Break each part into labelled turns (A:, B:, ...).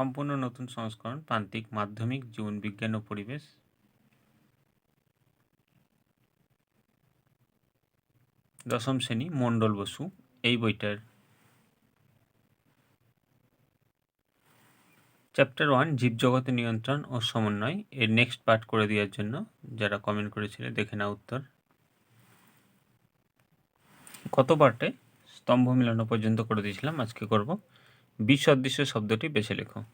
A: সম্পূর্ণ নতুন সংস্করণ প্রান্তিক, মাধ্যমিক, জীবন বিজ্ঞান ও পরিবেশ। দশম শ্রেণি, মণ্ডল বসু, এই বইটার। চ্যাপ্টার ওয়ান জীবজগতের নিয়ন্ত্রণ ও সমন্বয়, এর নেক্সট পার্ট করে দেওয়ার জন্য যারা কমেন্ট করেছিল, দেখে না উত্তর। কত পার্টে স্তম্ভ মিলানো পর্যন্ত করে দিয়েছিলাম, আজকে করব। বিসদৃশ্য শব্দটি বেছে লেখো।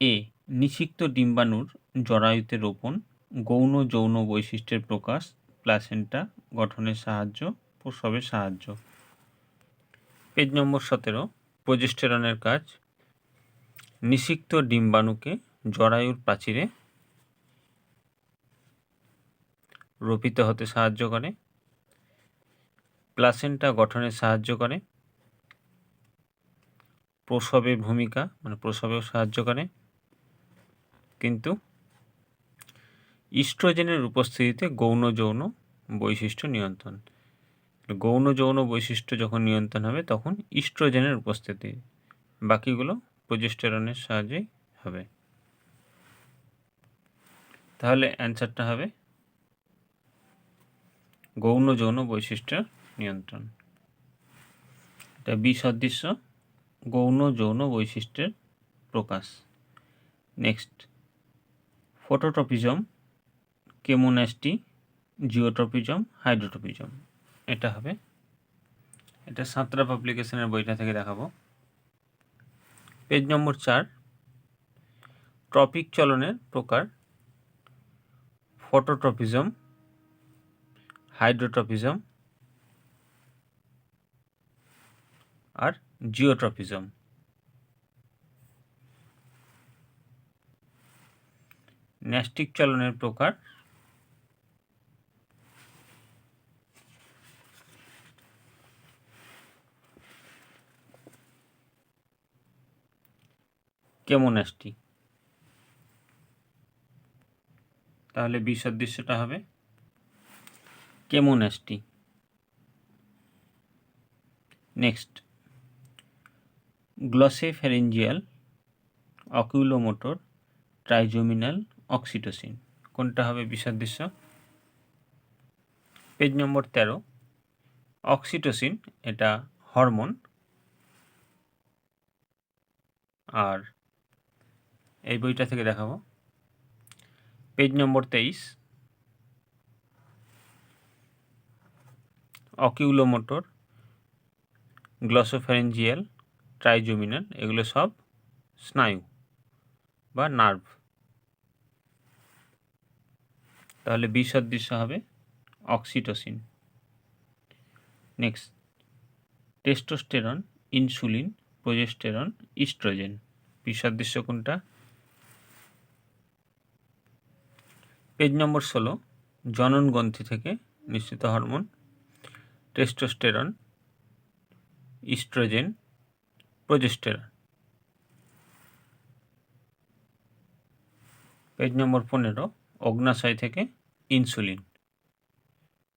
A: এ, নিষিক্ত ডিম্বাণুর জরায়ুতে রোপণ, গৌণ যৌন বৈশিষ্ট্যের প্রকাশ, প্লাসেন্টা গঠনের সাহায্য, প্রসবের সাহায্য। পেজ নম্বর সতেরো, প্রজেস্টেরনের কাজ। নিষিক্ত ডিম্বাণুকে জরায়ুর প্রাচীরে রোপিত হতে সাহায্য করে। প্লাসেন্টা গঠনে সাহায্য করে। প্রসবে ভূমিকা মানে প্রসবেও সাহায্য করে। কিন্তু ইস্ট্রোজেনের উপস্থিতিতে গৌণ যৌন বৈশিষ্ট্য নিয়ন্ত্রণ। গৌণ যৌন বৈশিষ্ট্য যখন নিয়ন্ত্রণ হবে, তখন ইস্ট্রোজেনের উপস্থিতি, বাকিগুলো প্রজেস্টেরনের সাহায্যেই হবে। তাহলে অ্যান্সারটা হবে গৌণ যৌন বৈশিষ্ট্য নিয়ন্ত্রণ। এটা বি সদৃশ্য গৌণ যৌন বৈশিষ্ট্যের প্রকাশ। Next phototropism chemonasty geotropism hydrotropism এটা হবে। এটা সাঁতরা পাবলিকেশনের বইটা থেকে দেখাবো। পেজ নম্বর চার ট্রপিক চলনের প্রকার। ফটোট্রপিজম হাইড্রোট্রপিজম আর জিওট্রপিজম। ন্যাস্টিক চলনের প্রকার কেমোন্যাস্টি। তাহলে বিসদৃশ্যটা হবে chemonasty. Next. Glossopharyngeal oculomotor trigeminal, oxytocin. কোনটা হবে বিসদৃশ্য পেজ নম্বর তেরো। অক্সিটোসিন, এটা হরমোন। আর এই বইটা থেকে দেখাবো। পেজ নম্বর তেইশ। অকিউলোমোটর গ্লসোফ্যারেঞ্জিয়াল ট্রাইজোমিনাল এগুলো সব স্নায়ু বা নার্ভ। তাহলে বিসদৃশ্য হবে oxytocin. Next, testosterone, insulin, progesterone, oestrogen. বিসদৃশ্য কোনটা? পেজ নম্বর ষোলো জনন গ্রন্থি থেকে নিশ্চিত hormone, testosterone, oestrogen progesterone page number পনেরো, অগ্নাশয় থেকে ইনসুলিন।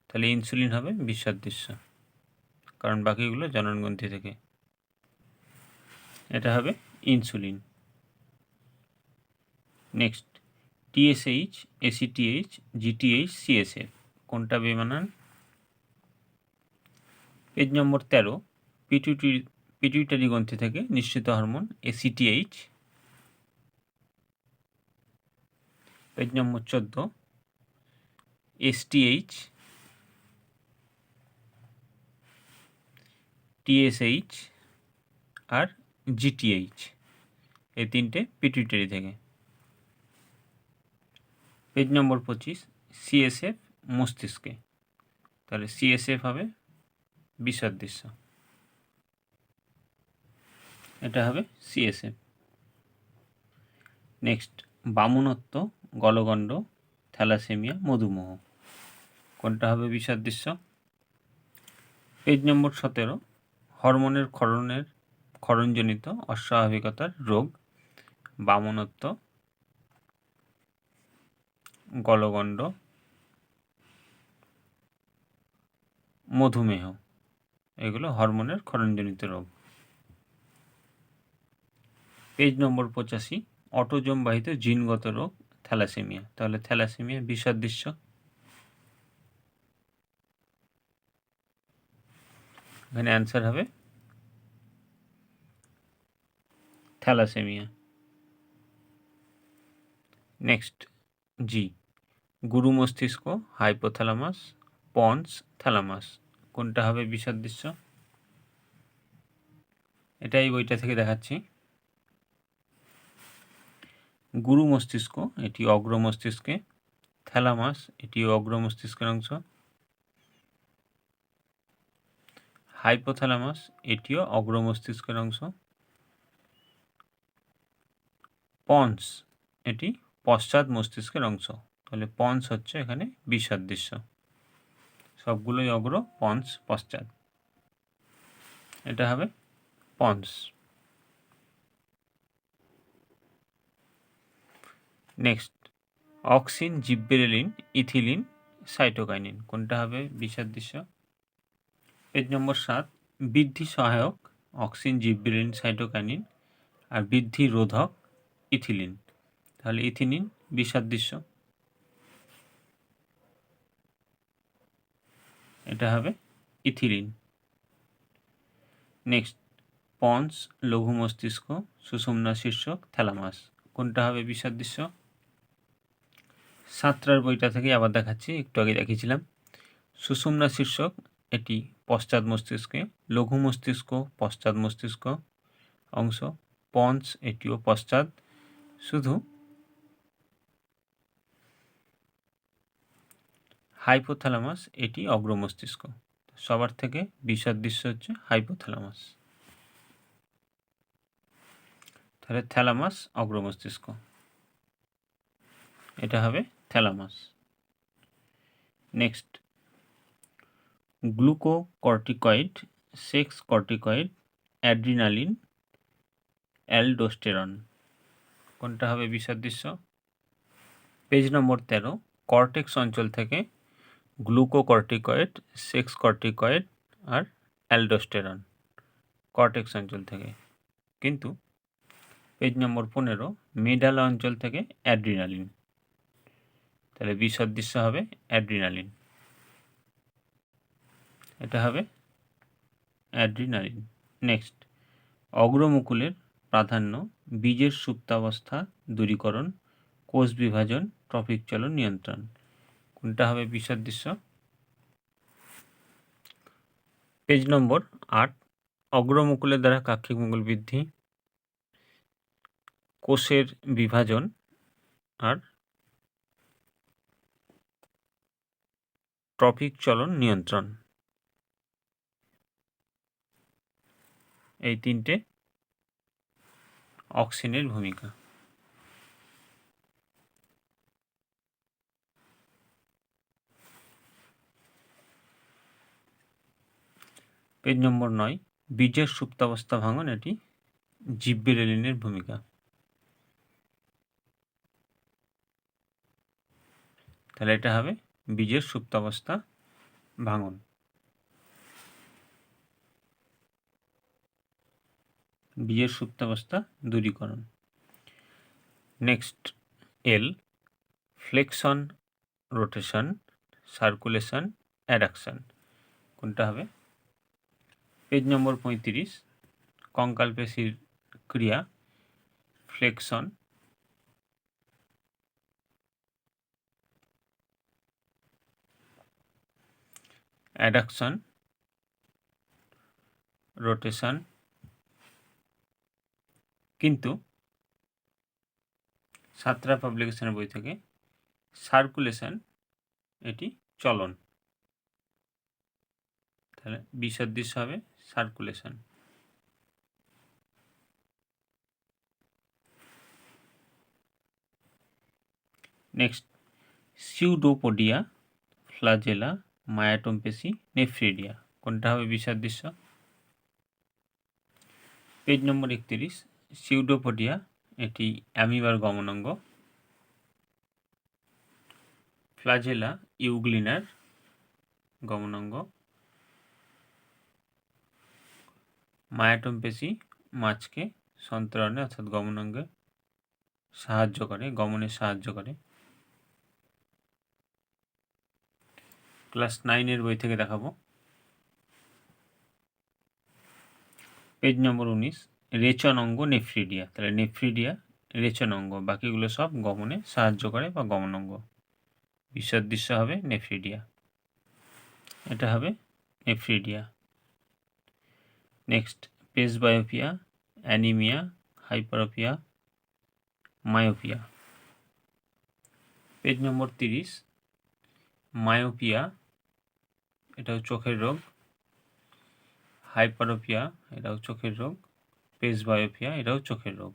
A: তাহলে ইনসুলিন হবে বিশ্বাদৃশ্য কারণ বাকিগুলো জননগ্রন্থি থেকে। এটা হবে insulin. Next TSH ACTH GTH CSF কোনটা বেমানান? পেজ নম্বর তেরো পিটুইটি পিটুইটারি গ্রন্থি থেকে নিশ্চিত হরমোন এসিটিএইচ পেজ নম্বর চোদ্দ এসটিএইচ টিএসএইচ আর জিটিএইচ এই তিনটে পিটুইটারি থেকে। পেজ নম্বর পঁচিশ সিএসএফ মস্তিষ্কে। তাহলে সিএসএফ হবে বিসদৃশ্য এটা হবে সিএসএফ নেক্সট বামনত্ব গলগণ্ড, থ্যালাসেমিয়া, মধুমেহ। কোনটা হবে বিসদৃশ্য পেজ নম্বর সতেরো, হরমোনের ক্ষরণের ক্ষরণজনিত অস্বাভাবিকতার রোগ বামনত্ব গলগণ্ড, মধুমেহ। এগুলো হরমোনের ক্ষরণজনিত রোগ। পেজ নম্বর পঁচাশি অটোজম বাহিত জিনগত রোগ, থ্যালাসেমিয়া। তাহলে থ্যালাসেমিয়া, বিষদৃশ্য। এখানে অ্যান্সার হবে, থ্যালাসেমিয়া। নেক্সট জি গুরু মস্তিষ্ক হাইপোথ্যালামাস পন্স থ্যালামাস কোনটা হবে বিষদৃশ্য? এটাই বইটা থেকে দেখাচ্ছি। গুরু মস্তিষ্ক, এটি অগ্র মস্তিষ্কে। থ্যালামাস এটি অগ্র মস্তিষ্কের অংশ। হাইপোথ্যালামাস এটিও অগ্র মস্তিষ্কের অংশ। পন্স, এটি পশ্চাৎ মস্তিষ্কের অংশ। তাহলে পন্স হচ্ছে এখানে বিসদৃশ্য সবগুলোই অগ্র, পন্স, পশ্চাৎ। এটা হবে pons. Next auxin gibberellin ethylene cytokinin কোনটা হবে? বিষদৃশ্য। পেজ নম্বর সাত, বৃদ্ধি সহায়ক অক্সিন জিব্বেরেলিন সাইটোকাইনিন আর বৃদ্ধি রোধক ইথিলিন তাহলে ইথিনিন বিষদৃশ্য। এটা হবে ইথিলিন নেক্সট পন্স, লঘু মস্তিষ্ক, সুষুম্না শীর্ষক থ্যালামাস কোনটা হবে বিষদৃশ্য? সাতটার বইটা থেকে আবার দেখাচ্ছি, একটু আগে দেখিয়েছিলাম। সুষুম্না শীর্ষক, এটি পশ্চাৎ মস্তিষ্কে, লঘু মস্তিষ্ক, পশ্চাৎ মস্তিষ্ক অংশ, পঞ্চ, এটিও পশ্চাৎ। শুধু হাইপোথ্যালামাস, এটি অগ্র মস্তিষ্ক। সবার থেকে বিষদৃশ্য হচ্ছে হাইপোথ্যালামাস। তাহলে থ্যালামাস অগ্র মস্তিষ্ক। এটা হবে thalamus next glucocorticoid sex corticoid adrenaline aldosterone কোনটা হবে বিষদৃশ্য পেজ নম্বর তেরো, কর্টেক্স অঞ্চল থেকে গ্লুকোকর্টিকয়েড সেক্স কর্টিকয়েড আর অ্যালডোস্টেরন কর্টেক্স অঞ্চল থেকে। কিন্তু পেজ নম্বর পনেরো মেডালা অঞ্চল থেকে অ্যাড্রিনালিন তাহলে বিসদৃশ্য হবে অ্যাড্রিনালিন। এটা হবে অ্যাড্রিনালিন। নেক্সট, অগ্রমুকুলের প্রাধান্য বীজের সুপ্তাবস্থা দূরীকরণ, কোষ বিভাজন, ট্রফিক চলন নিয়ন্ত্রণ। কোনটা হবে বিসদৃশ্য পেজ নম্বর আট অগ্রমুকুলের দ্বারা কাক্ষিক মুকুল বৃদ্ধি, কোষের বিভাজন আর ট্রফিক চলন নিয়ন্ত্রণ। এই তিনটে অক্সিনের ভূমিকা। পেজ নম্বর নয় বীজের সুপ্তাবস্থা ভাঙন এটি জিব্বেরেলিনের ভূমিকা। তাহলে এটা হবে বীজের সুপ্তাবস্থা ভাঙন। বীজের সুপ্তাবস্থা দূরীকরণ। নেক্সট এল ফ্লেকশন রোটেশন সার্কুলেশন অ্যাডাকশন কোনটা হবে? পেজ নম্বর পঁয়ত্রিশ, কঙ্কাল পেশির ক্রিয়া ফ্লেকশন অ্যাডাকশন, রোটেশন, কিন্তু সাতরা পাবলিকেশনের বই থেকে সার্কুলেশন, এটি চলন। তাহলে বিসদৃশ্য হবে সার্কুলেশন। নেক্সট, সিউডোপোডিয়া, ফ্লাজেলা মায়াটোমপেসি নেফ্রিডিয়া। কোনটা হবে বিষাদৃশ্য পেজ নম্বর একত্রিশ, সিউডোপোডিয়া, এটি অ্যামিবার গমনাঙ্গ। ফ্লাজেলা, ইউগ্লিনার গমনাঙ্গ। মায়াটোমপেসি মাছকে সন্তরণে অর্থাৎ গমনাঙ্গে সাহায্য করে, গমনে সাহায্য করে। ক্লাস নাইনের বই থেকে দেখাবো। পেজ নম্বর উনিশ রেচন অঙ্গ নেফ্রিডিয়া। তাহলে নেফ্রিডিয়া রেচন অঙ্গ বাকিগুলো সব গমনে সাহায্য করে বা গমন অঙ্গ বিসদৃশ্য হবে নেফ্রিডিয়া। এটা হবে nephridia. Next presbyopia anaemia, hyperopia, myopia. Page number তিরিশ, মায়োপিয়া এটাও চোখের রোগ। হাইপারোপিয়া এটাও চোখের রোগ। পেসবায়োপিয়া এটাও চোখের রোগ।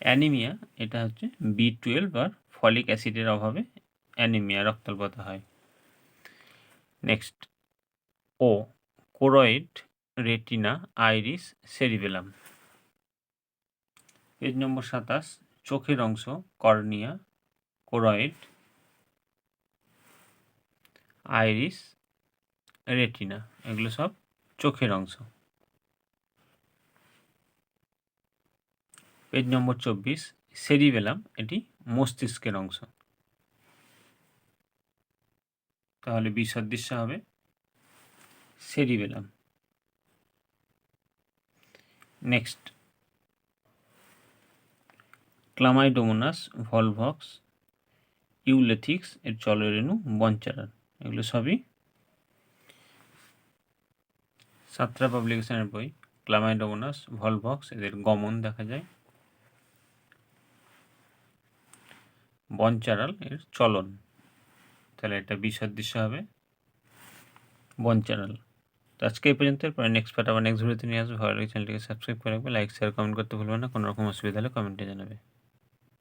A: অ্যানিমিয়া এটা হচ্ছে বি টুয়েলভ আর ফলিক অ্যাসিডের অভাবে অ্যানিমিয়া রক্তল্পতা হয়। নেক্সট ও choroid retina iris cerebellum page number সাতাশ, চোখের অংশ কর্নিয়া কোরয়েড আইরিস, রেটিনা, এগুলো সব চোখের অংশ। পেজ নম্বর চব্বিশ, সেরিবেলাম, এটি মস্তিষ্কের অংশ। তাহলে বিসদৃশ্য হবে cerebellum. Next. Chlamydomonas, Volvox, Ulothrix, এর চলরেণু বঞ্চারান এগুলো সবই সাতটা পাবলিকেশনের বই ক্লামাইডোমোনাস ভলভক্স এদের গমন দেখা যায়। বনচারাল এর চলন। তাহলে এটা বিসদৃশ্য হবে। বনচারাল তো আজকে এই পর্যন্ত পরে নেক্সট পার্ট আবার নেক্সট ভিডিওতে নিয়ে আসব। ভালো লাগে চ্যানেলটিকে সাবস্ক্রাইব করে রাখবে। লাইক শেয়ার কমেন্ট করতে ভুলবেন না। কোনো রকম অসুবিধা হলে কমেন্টে জানাবে।